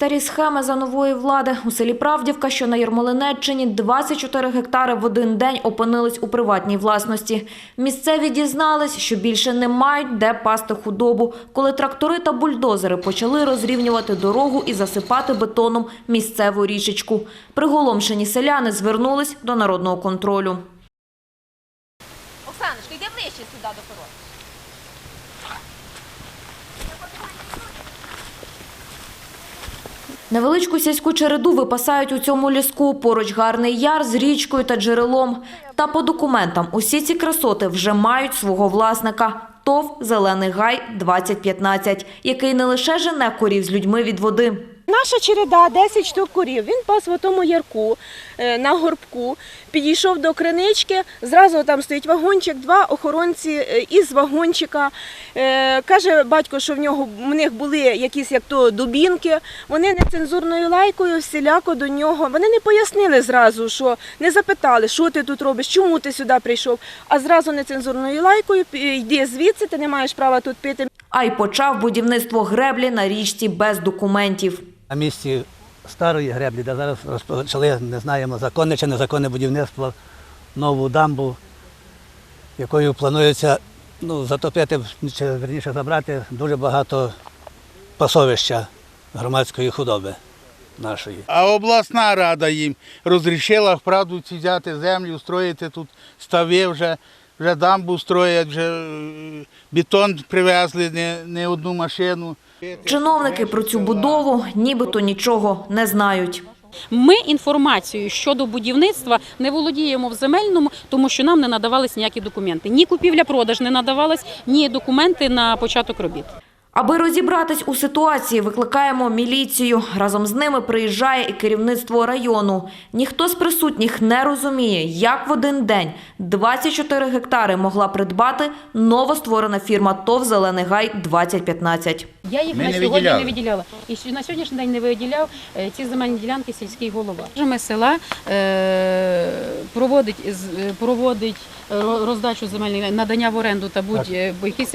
Старі схеми за нової влади у селі Правдівка, що на Ярмолинеччині, 24 гектари в один день опинились у приватній власності. Місцеві дізнались, що більше не мають де пасти худобу, коли трактори та бульдозери почали розрівнювати дорогу і засипати бетоном місцеву річечку. Приголомшені селяни звернулись до народного контролю. Оксаночка, йди ближче сюди до порогу. Невеличку сільську череду випасають у цьому ліску. Поруч гарний яр з річкою та джерелом. Та по документам усі ці красоти вже мають свого власника – ТОВ «Зелений гай 2015», який не лише жене корів з людьми від води. Наша череда 10 штук курів. Він пас в тому ярку е, на горбку. Підійшов до кринички. Зразу там стоїть вагончик, два охоронці е, із вагончика. Е, Каже батько, що в нього в них були якісь як то дубінки. Вони нецензурною лайкою всіляко до нього. Вони не пояснили зразу, що не запитали, що ти тут робиш, чому ти сюди прийшов. А зразу нецензурною лайкою йди звідси, ти не маєш права тут пити. А й почав будівництво греблі на річці без документів. На місці старої греблі, де зараз розпочали, не знаємо, законне чи незаконне будівництво, нову дамбу, якою планується ну, затопити, чи верніше забрати дуже багато пасовища громадської худоби нашої. А обласна рада їм розрішила вправду ці взяти землю, строїти тут стави вже, вже дамбу строять, вже е, бетон привезли не, не одну машину. Чиновники про цю будову нібито нічого не знають. Ми інформацією щодо будівництва не володіємо в земельному, тому що нам не надавались ніякі документи. Ні купівля-продаж не надавалась, ні документи на початок робіт. Аби розібратись у ситуації, викликаємо міліцію. Разом з ними приїжджає і керівництво району. Ніхто з присутніх не розуміє, як в один день 24 гектари могла придбати новостворена фірма ТОВ «Зелений гай 2015». Я їх Ми на не сьогодні виділяли. не виділяла. І що- на сьогоднішній день не виділяв е, ці земельні ділянки сільський голова. Ми села е, проводить з- е, проводить ро- роздачу земельних надання в оренду та будь-якісь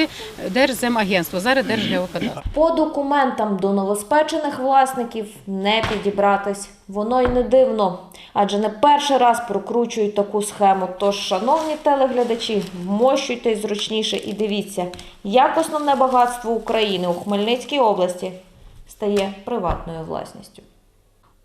держземагентство. Зараз Держгеокадастр. По документам до новоспечених власників не підібратись. Воно й не дивно, адже не перший раз прокручують таку схему. Тож, шановні телеглядачі, вмощуйтесь зручніше і дивіться, як основне багатство України у Хмельницькій області стає приватною власністю.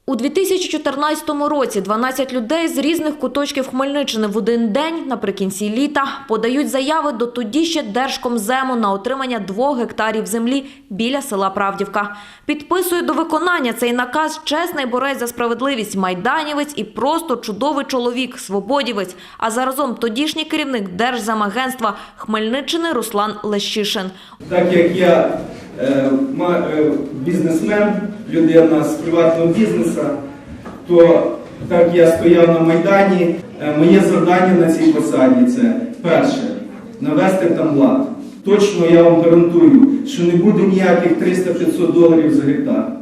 У 2014 році 12 людей з різних куточків Хмельниччини в один день наприкінці літа подають заяви до тоді ще Держкомзему на отримання двох гектарів землі біля села Правдівка. Підписує до виконання цей наказ чесний борець за справедливість майданівець і просто чудовий чоловік, свободівець, а заразом тодішній керівник Держземагентства Хмельниччини Руслан Лещишин. Так як я е, бізнесмен, людина з приватного бізнесу, то так я стояв на Майдані. Е, моє завдання на цій посаді це перше навести там лад. Точно я вам гарантую, що не буде ніяких 300-500 доларів за гектар.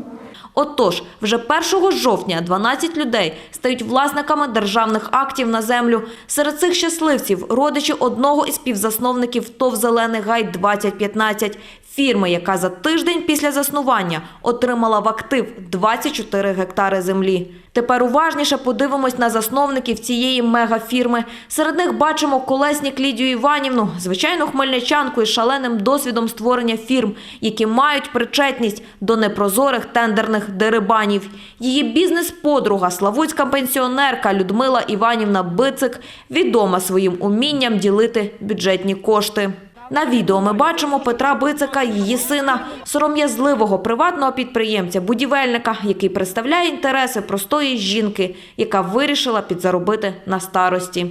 Отож, вже 1 жовтня 12 людей стають власниками державних актів на землю. Серед цих щасливців родичі одного із співзасновників ТОВ «Зелений гай 2015», фірми, яка за тиждень після заснування отримала в актив 24 гектари землі. Тепер уважніше подивимось на засновників цієї мегафірми. Серед них бачимо колеснік Лідію Іванівну, звичайну хмельничанку із шаленим досвідом створення фірм, які мають причетність до непрозорих тендерних дерибанів. Її бізнес-подруга, славутська пенсіонерка Людмила Іванівна Бицик, відома своїм умінням ділити бюджетні кошти. На відео ми бачимо Петра Бицика, її сина, сором'язливого приватного підприємця, будівельника, який представляє інтереси простої жінки, яка вирішила підзаробити на старості.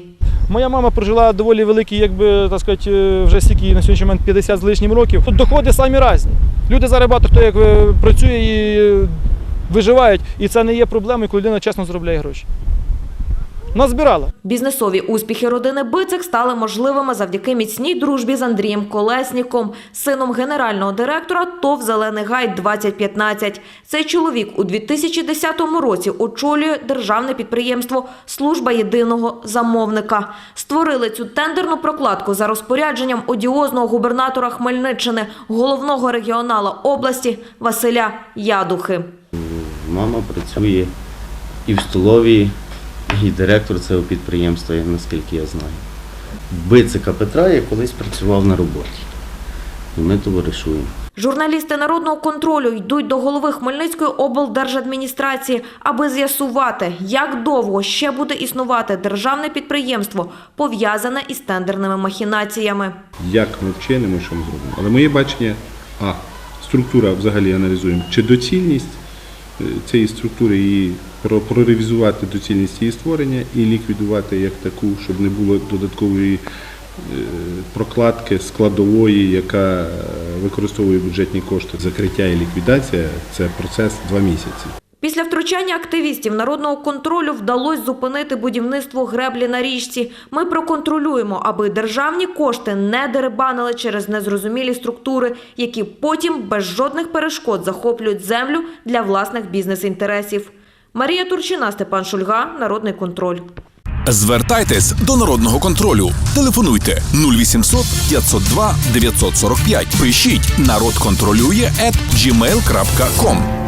Моя мама прожила доволі великий, якби так сказати, е, вже стільки на сьогоднішній момент 50 з лишнім років. Тут доходи самі різні. Люди зараз багато хто як е, працює і е, виживають, і це не є проблемою, коли людина чесно заробляє гроші. Назбирала. Бізнесові успіхи родини Бицик стали можливими завдяки міцній дружбі з Андрієм Колесніком, сином генерального директора ТОВ «Зелений гай 2015». Цей чоловік у 2010 році очолює державне підприємство «Служба єдиного замовника». Створили цю тендерну прокладку за розпорядженням одіозного губернатора Хмельниччини, головного регіонала області Василя Ядухи. Мама працює і в столовій, і директор цього підприємства, наскільки я знаю. Бицика Петра я колись працював на роботі. І ми товаришуємо. Журналісти народного контролю йдуть до голови Хмельницької облдержадміністрації, аби з'ясувати, як довго ще буде існувати державне підприємство, пов'язане із тендерними махінаціями. як ми вчинимо, що ми зробимо. Але моє бачення, а структура взагалі аналізуємо, чи доцільність цієї структури її про- проревізувати доцільність її створення і ліквідувати як таку, щоб не було додаткової е, прокладки складової, яка е, використовує бюджетні кошти. Закриття і ліквідація це процес два місяці. Після втручання активістів народного контролю вдалося зупинити будівництво греблі на річці. Ми проконтролюємо, аби державні кошти не дерибанили через незрозумілі структури, які потім без жодних перешкод захоплюють землю для власних бізнес-інтересів. Марія Турчина, Степан Шульга, Народний контроль. Звертайтесь до народного контролю. Телефонуйте 0800 502 945. Пишіть народ контролює gmail.com.